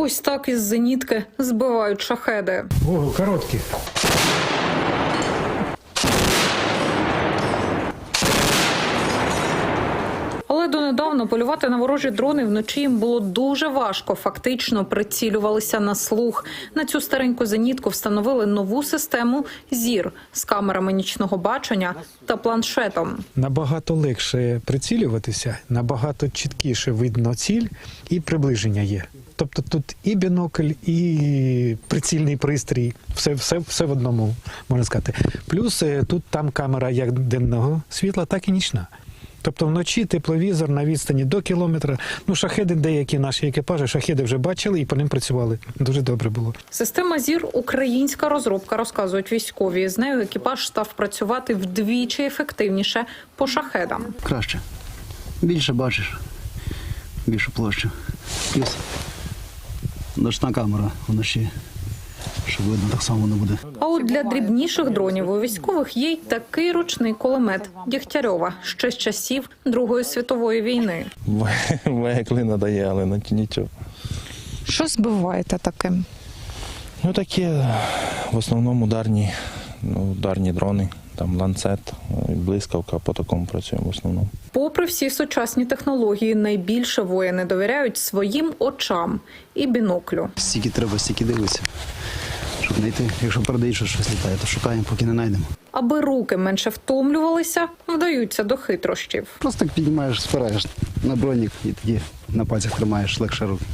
Ось так із зенітки збивають шахеди. О, короткий. Але донедавна полювати на ворожі дрони вночі їм було дуже важко. Фактично прицілювалися на слух. На цю стареньку зенітку встановили нову систему зір з камерами нічного бачення та планшетом. Набагато легше прицілюватися, набагато чіткіше видно ціль і приближення є. Тобто тут і бінокль, і прицільний пристрій, все, все, все в одному можна сказати. Плюс е, тут там камера як денного світла, так і нічна. Тобто вночі тепловізор на відстані до кілометра. Ну, шахеди, деякі наші екіпажі, шахеди вже бачили і по ним працювали. Дуже добре було. Система зір українська розробка, розказують військові. З нею екіпаж став працювати вдвічі ефективніше по шахедам. краще. Більше бачиш, більшу площу. Плюс ночна камера вночі, щоб видно так само не буде. А от для дрібніших дронів у військових є й такий ручний кулемет Дігтярьова ще з часів Другої світової війни. Моя клина дає, але нічого. Що збиваєте таким? Ну такі в основному ударні, ну, ударні дрони, там ланцет, е, блискавка, по такому працюємо в основному. Попри всі сучасні технології, найбільше воїни довіряють своїм очам і біноклю. Стільки треба, стільки дивитися. Щоб знайти, якщо передають, що щось літає, то шукаємо, поки не знайдемо. Аби руки менше втомлювалися, вдаються до хитрощів. Просто так піднімаєш, спираєш на бронік і тоді на пальцях тримаєш легше руки.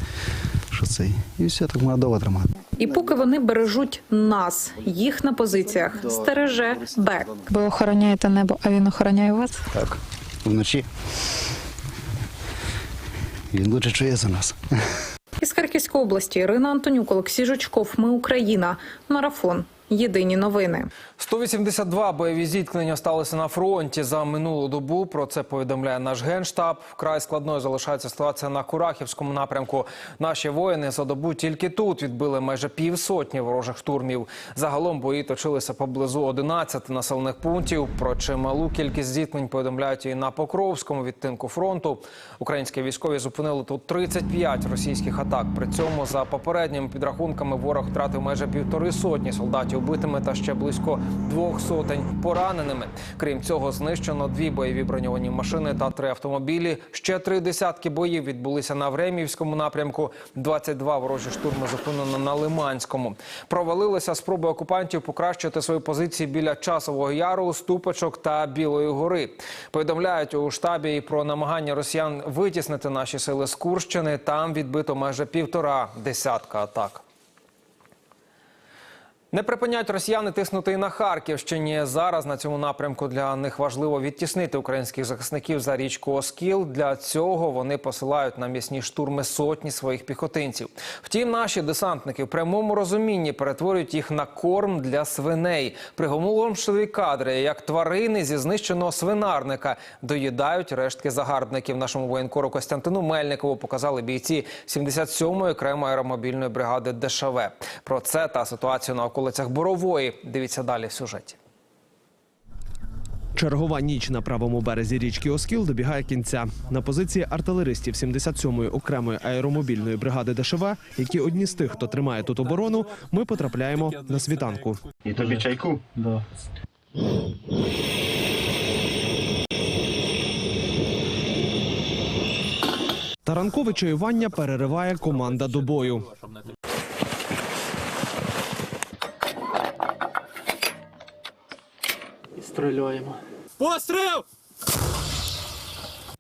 Що це? І все, так молодого довго тримати. І поки вони бережуть нас, їх на позиціях стереже бек. Ви охороняєте небо, а він охороняє вас? Так. Вночі. Він лучше чує за нас. Із Харківської області Ірина Антонюк, Олексій Жучков. Ми Україна. Марафон. Єдині новини. 182 бойові зіткнення сталися на фронті за минулу добу. Про це повідомляє наш генштаб. Вкрай складною залишається ситуація на Курахівському напрямку. Наші воїни за добу тільки тут відбили майже півсотні ворожих штурмів. Загалом бої точилися поблизу 11 населених пунктів. Про чималу кількість зіткнень повідомляють і на Покровському відтинку фронту. Українські військові зупинили тут 35 російських атак. При цьому за попередніми підрахунками ворог втратив майже півтори сотні солдатів убитими та ще близько двох сотень пораненими. Крім цього, знищено дві бойові броньовані машини та три автомобілі. Ще три десятки боїв відбулися на Времівському напрямку. 22 ворожі штурми зупинено на Лиманському. Провалилися спроби окупантів покращити свої позиції біля часового яру, ступочок та Білої гори. Повідомляють у штабі і про намагання росіян витіснити наші сили з Курщини. Там відбито майже півтора десятка атак. Не припиняють росіяни тиснути і на Харківщині. Зараз на цьому напрямку для них важливо відтіснити українських захисників за річку Оскіл. Для цього вони посилають на м'ясні штурми сотні своїх піхотинців. Втім, наші десантники в прямому розумінні перетворюють їх на корм для свиней. Приголомшливі кадри, як тварини зі знищеного свинарника доїдають рештки загарбників. Нашому воєнкору Костянтину Мельникову показали бійці 77-ї окремої аеромобільної бригади ДШВ. Про це та ситуацію на околицях Борової. Дивіться далі в сюжеті. Чергова ніч на правому березі річки Оскіл добігає кінця. На позиції артилеристів 77-ї окремої аеромобільної бригади ДШВ, які одні з тих, хто тримає тут оборону, ми потрапляємо на світанку. І тобі чайку? Да. Та ранкове чаювання перериває команда до бою.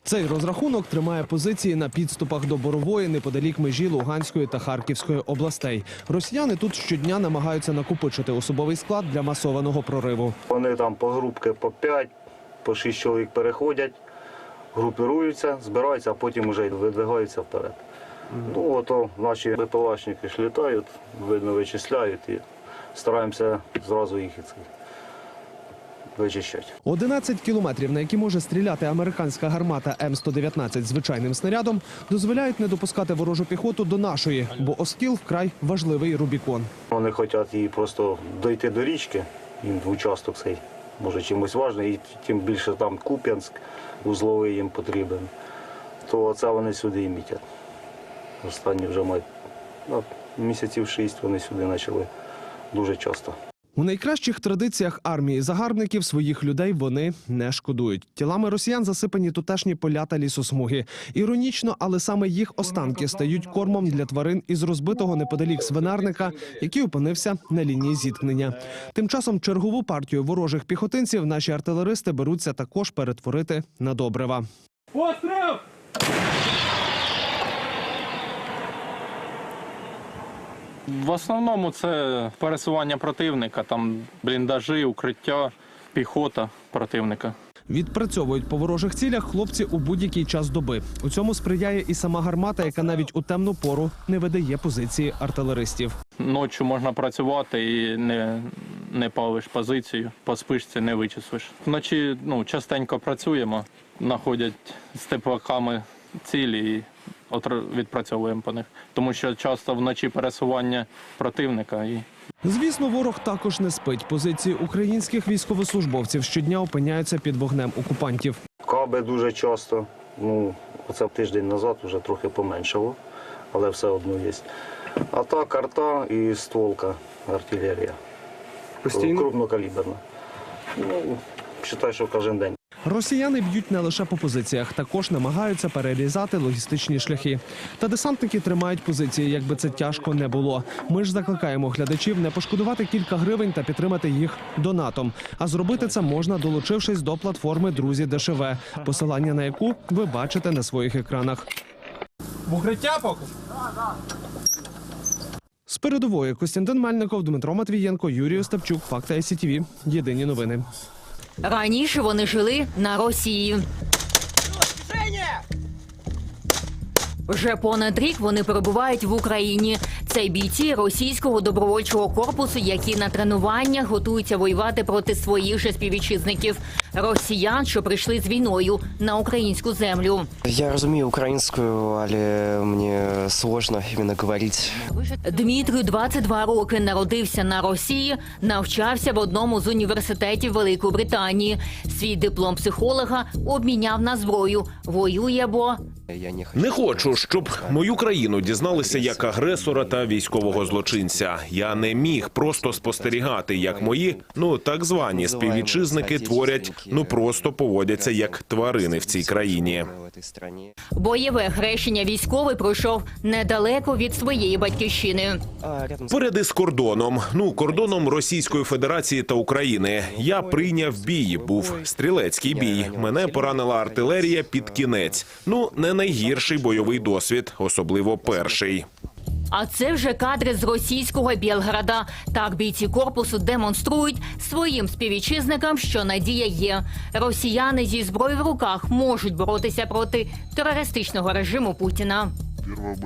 Цей розрахунок тримає позиції на підступах до Борової неподалік межі Луганської та Харківської областей. Росіяни тут щодня намагаються накопичити особовий склад для масованого прориву. Вони там по групки по 5, по 6 чоловік переходять, групіруються, збираються, а потім вже видвигаються вперед. Ну, ото наші БПЛАшники ж літають, видно, вичисляють і стараємося зразу їх і це вичищати. 11 кілометрів, на які може стріляти американська гармата М119 звичайним снарядом, дозволяють не допускати ворожу піхоту до нашої, бо Оскіл вкрай важливий Рубікон. Вони хочуть її просто дойти до річки, їм участок цей може чимось важливий, і тим більше там Куп'янськ, узловий їм потрібен, то це вони сюди і мітять. Останні вже мають Да, місяців шість вони сюди почали дуже часто. У найкращих традиціях армії загарбників своїх людей вони не шкодують. Тілами росіян засипані тутешні поля та лісосмуги. Іронічно, але саме їх останки стають кормом для тварин із розбитого неподалік свинарника, який опинився на лінії зіткнення. Тим часом чергову партію ворожих піхотинців наші артилеристи беруться також перетворити на добрива. В основному це пересування противника, там бліндажі, укриття, піхота противника. Відпрацьовують по ворожих цілях хлопці у будь-який час доби. У цьому сприяє і сама гармата, яка навіть у темну пору не видає позиції артилеристів. Ночі можна працювати і не, не палиш позицію, по спишці не вичислиш. Вночі ну, частенько працюємо, знаходять з теплаками цілі і відпрацьовуємо по них. Тому що часто вночі пересування противника і Звісно, ворог також не спить. Позиції українських військовослужбовців щодня опиняються під вогнем окупантів. Каби дуже часто. Ну, оце тиждень назад вже трохи поменшало, але все одно є. А так арта і стволка артилерія. Постійно? Крупнокаліберна. Ну, вважаю, що кожен день. Росіяни б'ють не лише по позиціях, також намагаються перерізати логістичні шляхи. Та десантники тримають позиції, якби це тяжко не було. Ми ж закликаємо глядачів не пошкодувати кілька гривень та підтримати їх донатом. А зробити це можна, долучившись до платформи Друзі ДШВ, посилання на яку ви бачите на своїх екранах. В укриття поки? З передової Костянтин Мельников, Дмитро Матвієнко, Юрій Остапчук, Факти СІТВ. Єдині новини. Раніше вони жили на Росії. Вже понад рік вони перебувають в Україні. Це бійці російського добровольчого корпусу, які на тренуваннях готуються воювати проти своїх же співвітчизників росіян, що прийшли з війною на українську землю. Я розумію українською, але мені сложно іменно говорити. Дмитрію 22 роки народився на Росії, навчався в одному з університетів Великої Британії. Свій диплом психолога обміняв на зброю. Воює, бо Я. Не хочу, щоб мою країну дізналися як агресора та військового злочинця. Я не міг просто спостерігати, як мої ну так звані співвітчизники творять, ну просто поводяться як тварини в цій країні. Бойове хрещення військовий пройшов недалеко від своєї батьківщини. Поряд із кордоном, ну кордоном Російської Федерації та України. Я прийняв бій. Був стрілецький бій. Мене поранила артилерія під кінець. Ну не найгірший бойовий досвід, особливо перший. А це вже кадри з російського Білграда. Так бійці корпусу демонструють своїм співвітчизникам, що надія є. Росіяни зі зброєю в руках можуть боротися проти терористичного режиму Путіна.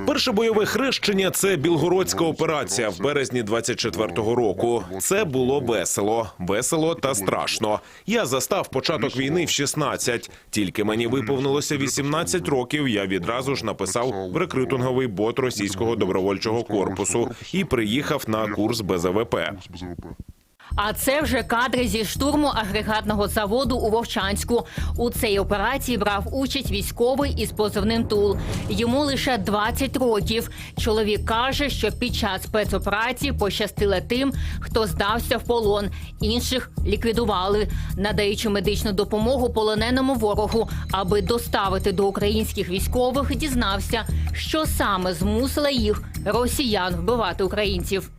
Перше бойове хрещення це білгородська операція в березні 24-го року. Це було весело, весело та страшно. Я застав початок війни в 16. Тільки мені виповнилося 18 років. Я відразу ж написав в рекрутинговий бот російського добровольчого корпусу і приїхав на курс БЗВП. А це вже кадри зі штурму агрегатного заводу у Вовчанську. У цій операції брав участь військовий із позивним Тул. Йому лише 20 років. Чоловік каже, що під час спецоперації пощастило тим, хто здався в полон. Інших ліквідували, надаючи медичну допомогу полоненому ворогу, аби доставити до українських військових, дізнався, що саме змусило їх росіян вбивати українців.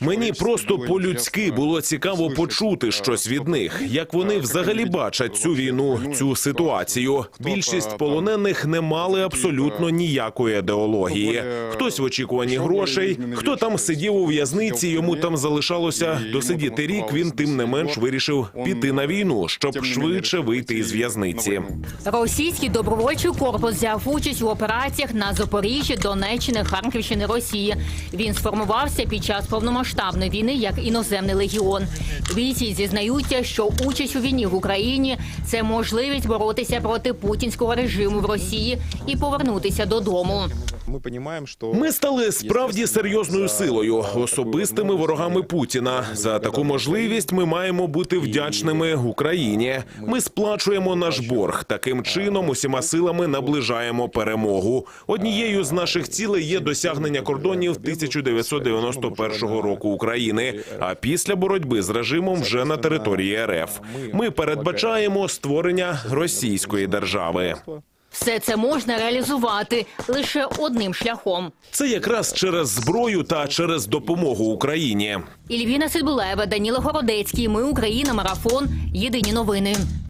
Мені просто по-людськи було цікаво почути щось від них, як вони взагалі бачать цю війну, цю ситуацію. Більшість полонених не мали абсолютно ніякої ідеології. Хтось в очікуванні грошей, хто там сидів у в'язниці, йому там залишалося досидіти рік. Він тим не менш вирішив піти на війну, щоб швидше вийти із в'язниці. Російський добровольчий корпус взяв участь у операціях на Запоріжжі, Донеччини, Харківщини, Росії. Він сформувався під час повномасштабної війни як іноземний легіон. Бійці зізнаються, що участь у війні в Україні це можливість боротися проти путінського режиму в Росії і повернутися додому. Ми стали справді серйозною силою, особистими ворогами Путіна. За таку можливість ми маємо бути вдячними Україні. Ми сплачуємо наш борг. Таким чином, усіма силами наближаємо перемогу. Однією з наших цілей є досягнення кордонів 1991 року України. А після боротьби з режимом вже на території РФ. Ми передбачаємо створення російської держави. Все це можна реалізувати лише одним шляхом. Це якраз через зброю та через допомогу Україні. Ільвіна Сидулева, Даніла Городецький. Ми Україна. Марафон. Єдині новини.